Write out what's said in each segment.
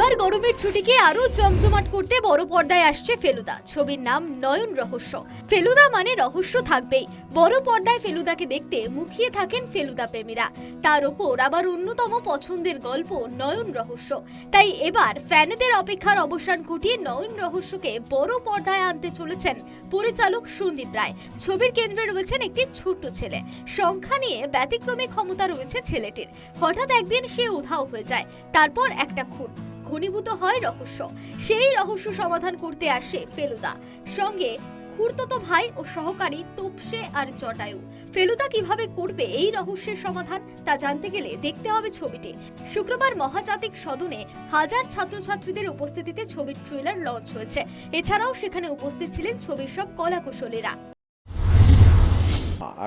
এবার গরমের ছুটিকে আরও জমজমাট করতে বড় পর্দায় আসছে ফেলুদা। ছবির নাম নয়ন রহস্য। ফেলুদা মানে রহস্য থাকবেই। বড় পর্দায় ফেলুদাকে দেখতে মুখিয়ে থাকেন ফেলুদা প্রেমীরা। তার উপর আবার অন্যতম পছন্দের গল্প নয়ন রহস্য। তাই এবার ফ্যানেদের অপেক্ষার অবসান ঘটিয়ে নয়ন রহস্যকে বড় পর্দায় আনতে চলেছেন পরিচালক সন্দীপ রায়। ছবির কেন্দ্রে রয়েছেন একটি ছোট্ট ছেলে। সংখ্যা নিয়ে ব্যতিক্রমী ক্ষমতা রয়েছে ছেলেটির। হঠাৎ একদিন সে উধাও হয়ে যায়। তারপর একটা খুন। ঘনীভূত হয় রহস্য। সেই রহস্য সমাধান করতে আসে ফেলুদা। সঙ্গে খুড়তো ভাই ও সহকারী তোপসে আর জটায়ু ফেলুদা কীভাবে করবে এই রহস্যের সমাধান তা জানতে গেলে দেখতে হবে ছবিটি। শুক্রবার মহাজাতিক সদনে হাজার ছাত্রছাত্রীদের উপস্থিতিতে ছবির ট্রেলার লঞ্চ হয়েছে। এছাড়াও সেখানে উপস্থিত ছিলেন ছবির সব কলাকুশলীরা।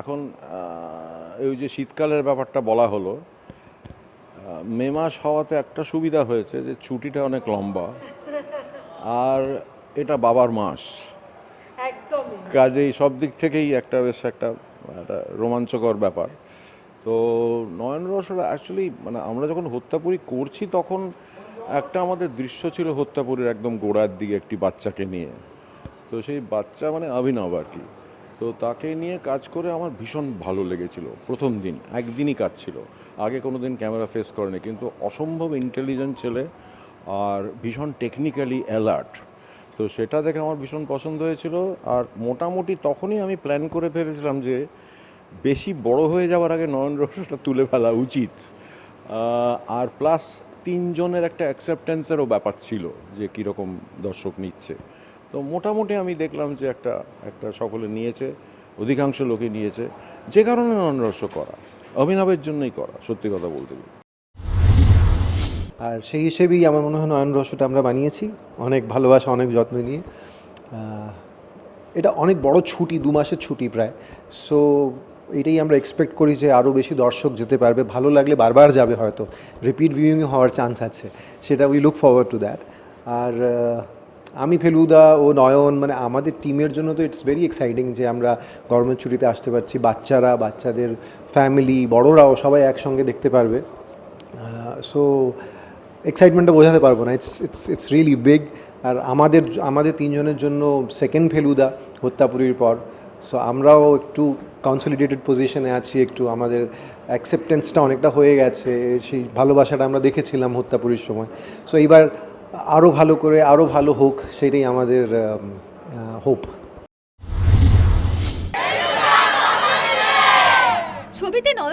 এখন এই যে শীতকালের ব্যাপারটা বলা হলো মে মাস হওয়াতে একটা সুবিধা হয়েছে যে ছুটিটা অনেক লম্বা। আর এটা বাবার মাস। একদমই। কাজেই সব দিক থেকেই একটা বেশ একটা একটা রোমাঞ্চকর ব্যাপার। তো নয়ন রসরা অ্যাকচুয়ালি মানে আমরা যখন হত্যাপুরি করছি তখন একটা আমাদের দৃশ্য ছিল হত্যাপুরীর একদম গোড়ার দিকে একটি বাচ্চাকে নিয়ে। তো সেই বাচ্চা মানে অভিনব আর কি। তো তাকে নিয়ে কাজ করে আমার ভীষণ ভালো লেগেছিল। প্রথম দিন, একদিনই কাজ ছিল। আগে কোনো দিন ক্যামেরা ফেস করেনি, কিন্তু অসম্ভব ইন্টেলিজেন্ট ছেলে আর ভীষণ টেকনিক্যালি অ্যালার্ট তো সেটা দেখে আমার ভীষণ পছন্দ হয়েছিল আর মোটামুটি তখনই আমি প্ল্যান করে ফেলেছিলাম যে বেশি বড় হয়ে যাওয়ার আগে নয়ন রহস্যটা তুলে ফেলা উচিত। আর প্লাস তিনজনের একটা অ্যাকসেপ্টেন্সেরও ব্যাপার ছিল যে কীরকম দর্শক নিচ্ছে। তো মোটামুটি আমি দেখলাম যে একটা একটা সকলে নিয়েছে, অধিকাংশ লোকে নিয়েছে। যে কারণে নয়ন রহস্য করা, অভিনবের জন্যই করা, সত্যি কথা বলতে গেলে। আর সেই হিসেবেই আমার মনে হয় নয়ন রহস্যটা আমরা বানিয়েছি। অনেক ভালোবাসা, অনেক যত্ন নিয়ে। এটা অনেক বড় ছুটি, দু মাসের ছুটি প্রায়। সো এটাই আমরা এক্সপেক্ট করি যে আরও বেশি দর্শক যেতে পারবে। ভালো লাগলে বারবার যাবে হয়তো। রিপিট ভিউইং হওয়ার চান্স আছে। সেটা we look forward to that আর আমি ফেলুদা ও নয়ন মানে আমাদের টিমের জন্য তো ইটস ভেরি এক্সাইটিং যে আমরা গরমের ছুটিতে আসতে পারছি। বাচ্চারা, বাচ্চাদের ফ্যামিলি বড়রাও সবাই একসঙ্গে দেখতে পারবে। সো এক্সাইটমেন্টটা বোঝাতে পারব না। It's it's it's really big আর আমাদের আমাদের তিনজনের জন্য সেকেন্ড ফেলুদা হত্যাপুরীর পর। সো আমরাও একটু কনসলিডেটেড পজিশনে আছি, একটু আমাদের অ্যাকসেপ্টেন্সটা অনেকটা হয়ে গেছে। সেই ভালোবাসাটা আমরা দেখেছিলাম হত্যাপুরীর সময়। সো এইবার আরও ভালো করে আরও ভালো হোক সেটাই আমাদের হোপ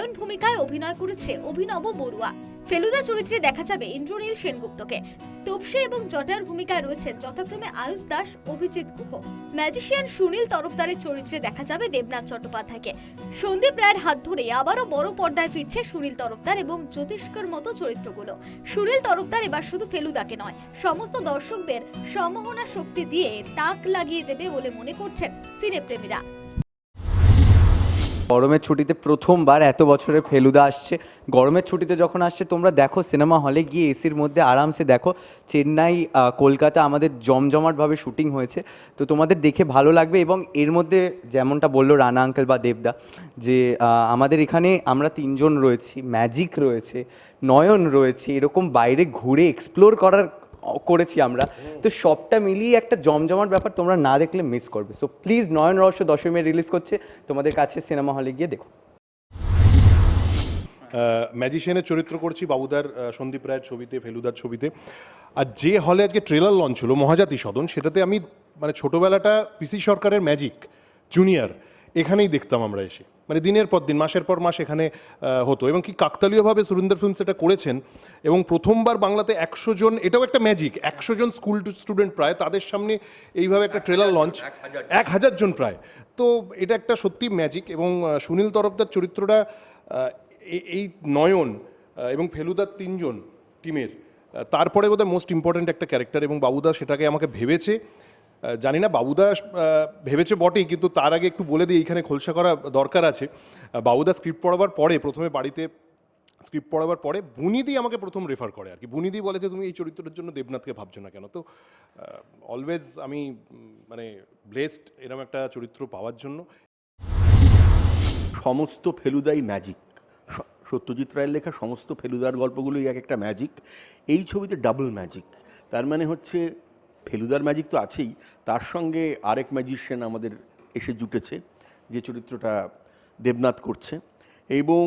নয়ন ভূমিকায় অভিনয় করেছে অভিনব বড়ুয়া। ফেলুদা চরিত্রে দেখা যাবে ইন্দ্রনীল সেনগুপ্তকে। তোপসে এবং জটার ভূমিকায় রয়েছেন যথাক্রমে আয়ুষ দাস, অভিজিৎ গুহ। ম্যাজিশিয়ান সুনীল তরফদারের চরিত্রে দেখা যাবে দেবনাথ চট্টোপাধ্যায়কে। সন্দীপ রায়ের হাত ধরে আবারও বড় পর্দায় ফিরছে সুনীল তরফদার এবং জ্যোতিষ্কর মতো চরিত্রগুলো। সুনীল তরফদার এবার শুধু ফেলুদাকে নয়, সমস্ত দর্শকদের সম্মোহনা শক্তি দিয়ে তাক লাগিয়ে দেবে বলে মনে করছেন সিনেপ্রেমীরা। গরমের ছুটিতে প্রথমবার এত বছরের ফেলুদা আসছে। গরমের ছুটিতে যখন আসছে, তোমরা দেখো সিনেমা হলে গিয়ে এসির মধ্যে আরামসে দেখো চেন্নাই কলকাতা আমাদের জমজমাটভাবে শুটিং হয়েছে। তো তোমাদের দেখে ভালো লাগবে এবং এর মধ্যে যেমনটা বলল রানা আঙ্কেল বা দেবদা যে আমাদের এখানে আমরা তিনজন রয়েছি, ম্যাজিক রয়েছে, নয়ন রয়েছে, এরকম বাইরে ঘুরে এক্সপ্লোর করার করেছি আমরা। তো সবটা মিলিয়ে একটা জমজমাট ব্যাপার তোমরা না দেখলে মিস করবে। সো প্লিজ নয়ন রহস্য দশমী রিলিজ করছে। তোমাদের কাছে সিনেমা হলে গিয়ে দেখো। ম্যাজিশিয়ানের চরিত্র করছি বাবুদার সন্দীপ রায়ের ছবিতে, ফেলুদার ছবিতে। আর যে হলে আজকে ট্রেলার লঞ্চ হলো, মহাজাতি সদন, সেটাতে আমি মানে ছোটোবেলাটা পিসি সরকারের ম্যাজিক জুনিয়র এখানেই দেখতাম আমরা এসে। মানে দিনের পর দিন মাসের পর মাস এখানে হতো। এবং কি কাকতালীয়ভাবে সুরিন্দর ফিল্মস এটা করেছেন এবং প্রথমবার বাংলাতে একশো জন এটাও একটা ম্যাজিক একশো জন স্কুল স্টুডেন্ট প্রায় তাদের সামনে এইভাবে একটা ট্রেলার লঞ্চ এক হাজার জন। প্রায়। তো এটা একটা সত্যি ম্যাজিক এবং সুনীল তরফদার চরিত্রটা এই নয়ন এবং ফেলুদার তিনজন টিমের তারপরে বোধহয় মোস্ট ইম্পর্ট্যান্ট একটা ক্যারেক্টার এবং বাবুদা সেটাকে আমাকে ভেবেছে। জানি না, বাবুদা ভেবেছে বটেই, কিন্তু তার আগে একটু বলে দিই, এইখানে খোলসা করা দরকার আছে। বাবুদা স্ক্রিপ্ট পড়াবার পরে, প্রথমে বাড়িতে স্ক্রিপ্ট পড়াবার পরে, বুনিদি আমাকে প্রথম রেফার করে আর কি। বুনিদি বলে যে, তুমি এই চরিত্রের জন্য দেবনাথকে ভাবছ না কেন? তো অলওয়েজ আমি মানে ব্লেসড এরকম একটা চরিত্র পাওয়ার জন্য। সমস্ত ফেলুদাই ম্যাজিক সত্যজিৎ রায়ের লেখা সমস্ত ফেলুদার গল্পগুলোই এক একটা ম্যাজিক এই ছবিতে ডাবল ম্যাজিক তার মানে হচ্ছে ফেলুদার ম্যাজিক তো আছেই, তার সঙ্গে আরেক ম্যাজিশিয়ান আমাদের এসে জুটেছে, যে চরিত্রটা দেবনাথ করছে। এবং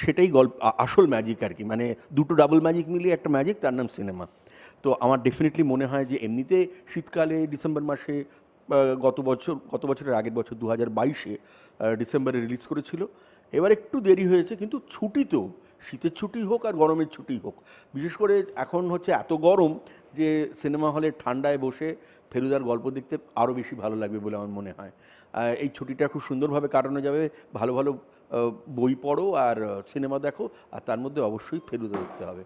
সেটাই গল্প আসল ম্যাজিক আর কি মানে দুটো ডাবল ম্যাজিক মিলিয়ে একটা ম্যাজিক তার নাম সিনেমা তো আমার ডেফিনেটলি মনে হয় যে এমনিতে শীতকালে ডিসেম্বর মাসে গত বছর, গত বছরের আগের বছর দু হাজার বাইশে ডিসেম্বরে রিলিজ করেছিল। এবার একটু দেরি হয়েছে, কিন্তু ছুটি তো। শীতের ছুটি হোক আর গরমের ছুটি হোক। বিশেষ করে এখন হচ্ছে এত গরম যে সিনেমা হলে ঠান্ডায় বসে ফেলুদার গল্প দেখতে আরও বেশি ভালো লাগবে বলে আমার মনে হয়। এই ছুটিটা খুব সুন্দরভাবে কাটানো যাবে। ভালো ভালো বই পড়ো আর সিনেমা দেখো আর তার মধ্যে অবশ্যই ফেলুদা দেখতে হবে।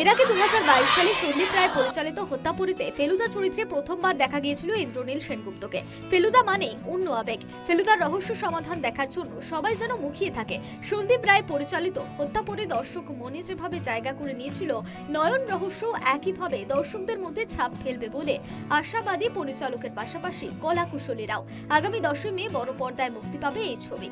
এর আগে দু হাজার বাইশ সালে সন্দীপ রায় পরিচালিত হত্যাপুরীতে ফেলুদা চরিত্রে প্রথমবার দেখা গিয়েছিল ইন্দ্রনীল সেনগুপ্তকে। ফেলুদা মানেই অন্য আবেগ। ফেলুদার রহস্য সমাধান দেখার জন্য সবাই যেন মুখিয়ে থাকে। সন্দীপ রায় পরিচালিত হত্যাপুরী দর্শক মনে যেভাবে জায়গা করে নিয়েছিল, নয়ন রহস্য একইভাবে দর্শকদের মধ্যে ছাপ ফেলবে বলে আশাবাদী পরিচালকের পাশাপাশি কলাকুশলীরাও। আগামী দশই মে বড় পর্দায় মুক্তি পাবে এই ছবি।